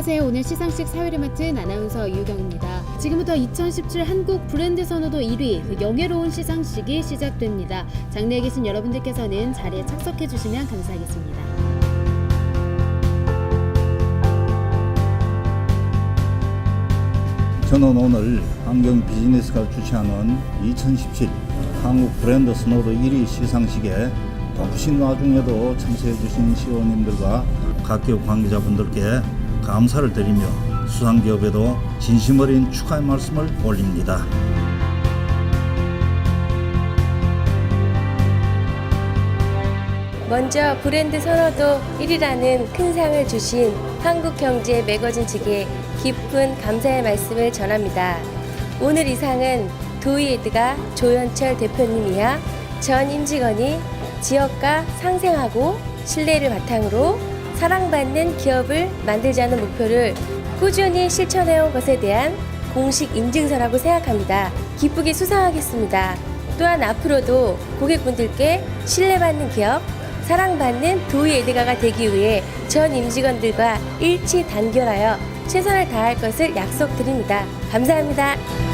저는 시상식 사회를 맡은 아나운서 이유경입니다. 지금부터 2017 한국 브랜드 선호도 1위 그 영예로운 시상식이 시작됩니다. 장내에 계신 여러분들께서는 자리에 착석해 주시면 감사하겠습니다. 저는 오늘 환경 비즈니스가 주최하는 2017 한국 브랜드 스노드 1위 시상식에 바쁘신 와중에도 참석해 주신 시의원님들과 각기업 관계자분들께 감사를 드리며 수상기업에도 진심 어린 축하의 말씀을 올립니다. 먼저 브랜드 선호도 1위라는 큰 상을 주신 한국경제 매거진 측에 깊은 감사의 말씀을 전합니다. 오늘 이 상은 도이에드가 조현철 대표님이야 전 임직원이 지역과 상생하고 신뢰를 바탕으로 사랑받는 기업을 만들자는 목표를 꾸준히 실천해온 것에 대한 공식 인증서라고 생각합니다. 기쁘게 수상하겠습니다. 또한 앞으로도 고객분들께 신뢰받는 기업, 사랑받는 도이 에드가가 되기 위해 전 임직원들과 일치 단결하여 최선을 다할 것을 약속드립니다. 감사합니다.